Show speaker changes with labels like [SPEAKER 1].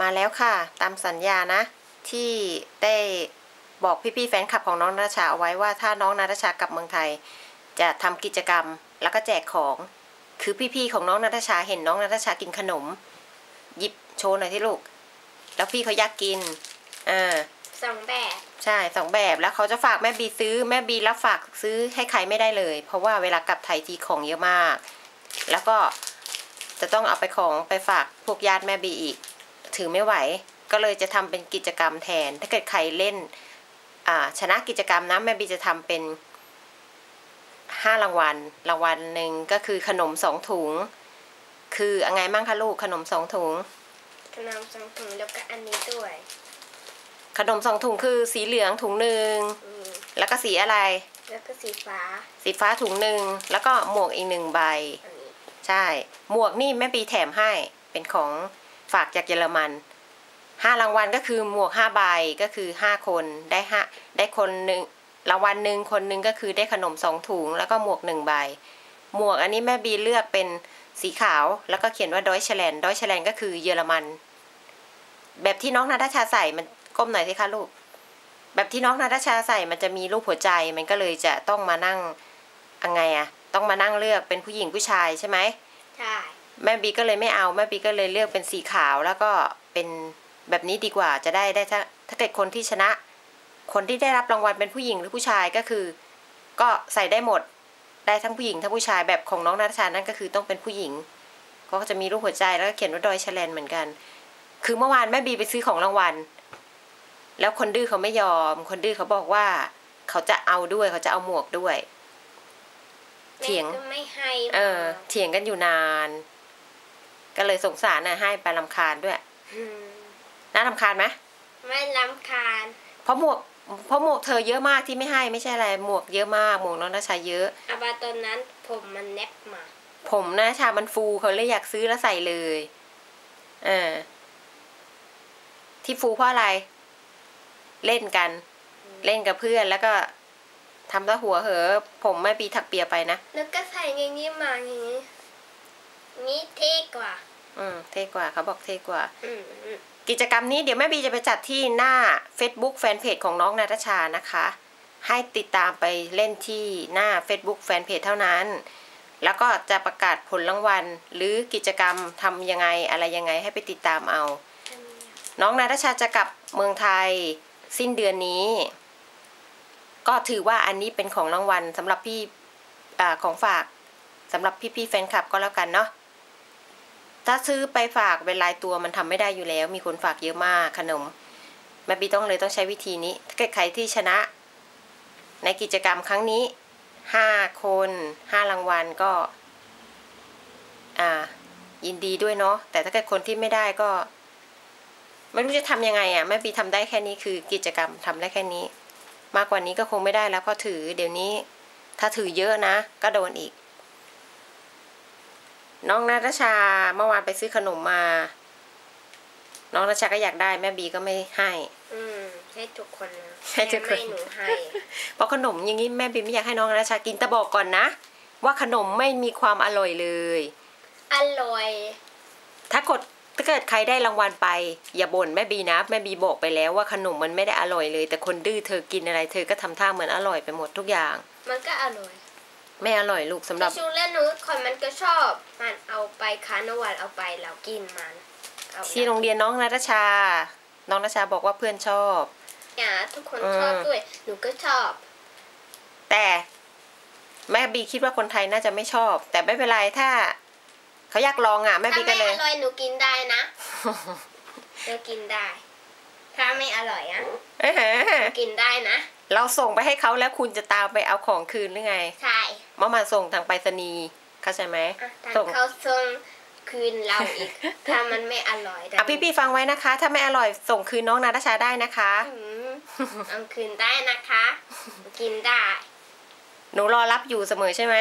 [SPEAKER 1] มาแล้วค่ะตามสัญญานะ ที่ได้บอกพี่ๆแฟนคลับของน้องนาตาชาเอาไว้ว่าถ้าน้องนาตาชากลับเมืองไทย จะทำกิจกรรมแล้วก็แจกของ คือพี่ๆของน้องนาตาชาเห็นน้องนาตาชากินขนม หยิบโชว์หน่อยที่ลูก แล้วพี่เขาอยากกินอ่า
[SPEAKER 2] สองแบบ
[SPEAKER 1] ใช่สองแบบแล้วเขาจะฝากแม่บีซื้อแม่บีรับฝากซื้อให้ใครไม่ได้เลย เพราะว่าเวลากลับไทยทีของเยอะมาก แล้วก็จะต้องเอาไปของไปฝากพวกญาติแม่บีอีก ถือไม่ไหว ก็เลยจะทำเป็นกิจกรรมแทน ถ้าเกิดใครเล่นอ่าชนะกิจกรรมนะแม่บีจะทำเป็นห้ารางวัล รางวัลหนึ่งก็คือขนมสองถุง คืออะไรมั่งคะลูกขนมสองถุง
[SPEAKER 2] ขนมสองถุงแล้วก็อันนี้ด้วย
[SPEAKER 1] ขนมสองถุงคือสีเหลืองถุงหนึ่ง
[SPEAKER 2] อืม
[SPEAKER 1] แล้วก็สีอะไร
[SPEAKER 2] แล้วก็สีฟ้า
[SPEAKER 1] สีฟ้าถุงหนึ่งแล้วก็หมวกอีกหนึ่งใบ
[SPEAKER 2] อันนี้
[SPEAKER 1] ใช่ หมวกนี่แม่ปีแถมให้เป็นของ ฝากจากเยอรมันห้ารางวัลก็คือหมวกห้าใบก็คือห้าคนได้ห้าได้คนหนึ่งรางวัลหนึ่งคนหนึ่งก็คือได้ขนมสองถุงแล้วก็หมวกหนึ่งใบ หมวกอันนี้แม่บีเลือกเป็นสีขาวแล้วก็เขียนว่าดอยเชแลนดอยเชแลนก็คือเยอรมัน แบบที่น้องนาตาชาใส่มันก้มหน่อยสิคะลูก แบบที่น้องนาตาชาใส่มันจะมีรูปหัวใจมันก็เลยจะต้องมานั่งยังไงอะต้องมานั่งเลือกเป็นผู้หญิงผู้ชายใช่ไหม
[SPEAKER 2] ใช่
[SPEAKER 1] แม่บีก็เลยไม่เอาแม่บีก็เลยเลือกเป็นสีขาวแล้วก็เป็นแบบนี้ดีกว่าจะได้ได้ถ้าถ้าเกิดคนที่ชนะ คนที่ได้รับรางวัลเป็นผู้หญิงหรือผู้ชายก็คือ ก็ใส่ได้หมดได้ทั้งผู้หญิงทั้งผู้ชายแบบของน้องนาตาชานั่นก็คือต้องเป็นผู้หญิงเขาก็จะมีรูปหัวใจแล้วก็เขียนว่าดอยชแลนเหมือนกัน คือเมื่อวานแม่บีไปซื้อของรางวัล แล้วคนดื้อเขาไม่ยอม คนดื้อเขาบอกว่า เขาจะเอาด้วยเขาจะเอาหมวกด้วย เถียง
[SPEAKER 2] แม่ก็ไม่ให้
[SPEAKER 1] เออ
[SPEAKER 2] มา
[SPEAKER 1] เถียงกันอยู่นาน ก็เลยสงสารนะให้ไปลำคาญด้วย
[SPEAKER 2] ม
[SPEAKER 1] น่าลำคาญไหม
[SPEAKER 2] ไม่ลำคาญ
[SPEAKER 1] เพราะหมวกเพราะหมวกเธอเยอะมากที่ไม่ให้ไม่ใช่อะไรหมวกเยอะมากหมวกน้องนาชาเยอะ
[SPEAKER 2] อาบาตอนนั้นผมมันแนบมา
[SPEAKER 1] ผมนาชามันฟูเขาเลยอยากซื้อแล้วใส่เลยเออที่ฟูเพราะอะไร เล่นกัน เล่นกับเพื่อนแล้วก็ทำตาหัวเหอะผมแม่ปีถักเปียไปนะ
[SPEAKER 2] แล้วก็ใส่อย่างนี้มาอย่างนี้ นี่เท่กว่า
[SPEAKER 1] อืมเท่กว่าเขาบอกเท่กว่า
[SPEAKER 2] อืมอืม
[SPEAKER 1] กิจกรรมนี้เดี๋ยวแม่บีจะไปจัดที่หน้า Facebook แฟนเพจของน้องนาตาชานะคะ ให้ติดตามไปเล่นที่หน้า Facebook แฟนเพจเท่านั้น แล้วก็จะประกาศผลรางวัล หรือกิจกรรมทำยังไงอะไรยังไงให้ไปติดตามเอา
[SPEAKER 2] อันนี้
[SPEAKER 1] น้องนาตาชาจะกลับเมืองไทยสิ้นเดือนนี้ ก็ถือว่าอันนี้เป็นของรางวัลสำหรับพี่อาของฝากสำหรับพี่ๆแฟนคลับก็แล้วกันเนาะ ถ้าซื้อไปฝากเป็นรายตัวมันทำไม่ได้อยู่แล้ว มีคนฝากเยอะมากขนมแม่บีต้องเลยต้องใช้วิธีนี้ถ้าเกิดใครที่ชนะ ในกิจกรรมครั้งนี้ห้าคนห้ารางวัลก็ อ่า ยินดีด้วยเนาะแต่ถ้าเกิดคนที่ไม่ได้ก็ ไม่รู้จะทำยังไงอะแม่ปีทำได้แค่นี้คือกิจกรรมทำได้แค่นี้ มากกว่านี้ก็คงไม่ได้แล้วเพราะถือเดี๋ยวนี้ ถ้าถือเยอะนะ ก็โดนอีก น้องนาตาชาเมื่อวานไปซื้อขนมมา น้องนาตาชาก็อยากได้แม่บีก็ไม่ให้
[SPEAKER 2] อืมให้ทุกคนนะ
[SPEAKER 1] ให้ทุกคน
[SPEAKER 2] แม่ไม่หนูให้
[SPEAKER 1] เพราะขนมอย่างนี้แม่บีไม่อยากให้น้องนาตาชากินแต่บอกก่อนนะ ว่าขนมไม่มีความอร่อยเลย
[SPEAKER 2] อร่อย
[SPEAKER 1] ถ้ากดถ้าเกิดใครได้รางวัลไป อย่าบ่นแม่บีนะแม่บีบอกไปแล้วว่าขนมมันไม่ได้อร่อยเลย แต่คนดื้อเธอกินอะไร เธอก็ทำท่าเหมือนอร่อยไปหมดทุกอย่าง
[SPEAKER 2] มันก็อร่อย
[SPEAKER 1] ไม่อร่อยลูกสำหรับ
[SPEAKER 2] พี่ชูเล่นหนูคนมันก็ชอบ มันเอาไปคานวันเอาไปแล้วกินมันเอา
[SPEAKER 1] ที่โรงเรียนน้องนาตาชา น้องนาตาชาบอกว่าเพื่อนชอบ
[SPEAKER 2] อย่าทุกคน
[SPEAKER 1] อืม
[SPEAKER 2] ชอบด้วยหนูก็ชอบ
[SPEAKER 1] แต่แม่บีคิดว่าคนไทยน่าจะไม่ชอบ แต่ไม่เป็นไรถ้าเขาอยากลองอะแม่
[SPEAKER 2] ถ้า
[SPEAKER 1] บีก็
[SPEAKER 2] ไม่
[SPEAKER 1] เลย
[SPEAKER 2] อร่อยหนูกินได้นะหนูกินได้ ถ้าไม่อร่อยอะ
[SPEAKER 1] เอ้ย
[SPEAKER 2] กินได้นะ
[SPEAKER 1] เราส่งไปให้เขาแล้วคุณจะตามไปเอาของคืนหรือไง
[SPEAKER 2] ใช่
[SPEAKER 1] เมื่อมาส่งทางไปรษณีย์เข้าใจไหม
[SPEAKER 2] อะถ้า
[SPEAKER 1] ส่ง
[SPEAKER 2] เขาส่งคืนเราอีก ถ้ามันไม่อร่อยแต่
[SPEAKER 1] อะพี่ๆฟังไว้นะคะ ถ้าไม่อร่อยส่งคืนน้องนาตาชาได้นะคะ
[SPEAKER 2] อืมเอาคืนได้นะคะ กินได้
[SPEAKER 1] หนูรอรับอยู่เสมอใช่ไหม